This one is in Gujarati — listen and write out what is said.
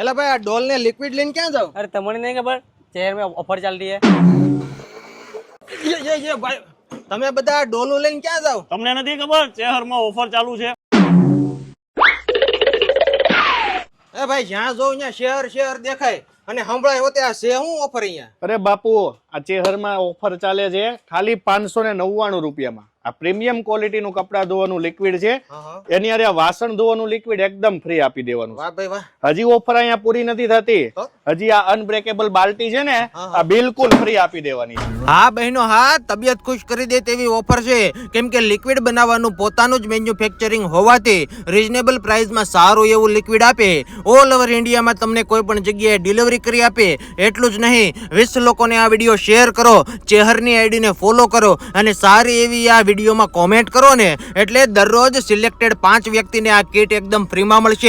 એટલે ભાઈ આ ડોલ ને લિક્વિડ લઈને ક્યાં જાવ અરે તમને નહીં ખબર? શહેર મેં ઓફર ચાલ રહી હે યે યે ભાઈ તમે બધા ડોલ લઈને ક્યાં જાવ તમને નથી ખબર? શહેરમાં ઓફર ચાલુ છે. એ ભાઈ જ્યાં જોઉં ત્યાં શહેર શહેર દેખાય. અને હમણાં એવો ત્યાં છે હું ઓફર અહીંયા? અરે બાપુ આ ચેહરમાં ઓફર ચાલે છે ખાલી પાંચસો ને નવ્વાણું રૂપિયામાં. આ પ્રીમિયમ ક્વોલિટીનું કપડાં ધોવાનું લિક્વિડ છે. એની અરે વાસણ ધોવાનું લિક્વિડ એકદમ ફ્રી આપી દેવાનું. હજી ઓફર અહીંયા પૂરી નથી થતી. હજી આ અનબ્રેકેબલ બાલ્ટી છે ને આ બિલકુલ ફ્રી આપી દેવાની હા બહેનો હા તબિયત ખુશ કરી દે તેવી ઓફર છે. કેમ કે લિક્વિડ બનાવવાનું પોતાનું જ મેન્યુફેક્ચરિંગ હોવાથી રિઝનેબલ પ્રાઇસમાં સારું એવું લિક્વિડ આપે. ઓલ ઓવર ઇન્ડિયામાં તમને કોઈ પણ જગ્યાએ ડિલિવરી કરી આપે એટલું જ નહીં. વીસ લોકોને આ વીડિયો શેર કરો ચેહરની આઈડીને ફોલો કરો અને સારી એવી આ વિડીયોમાં કોમેન્ટ કરો ને એટલે દરરોજ સિલેક્ટેડ પાંચ વ્યક્તિને આ કીટ એકદમ ફ્રીમાં મળશે.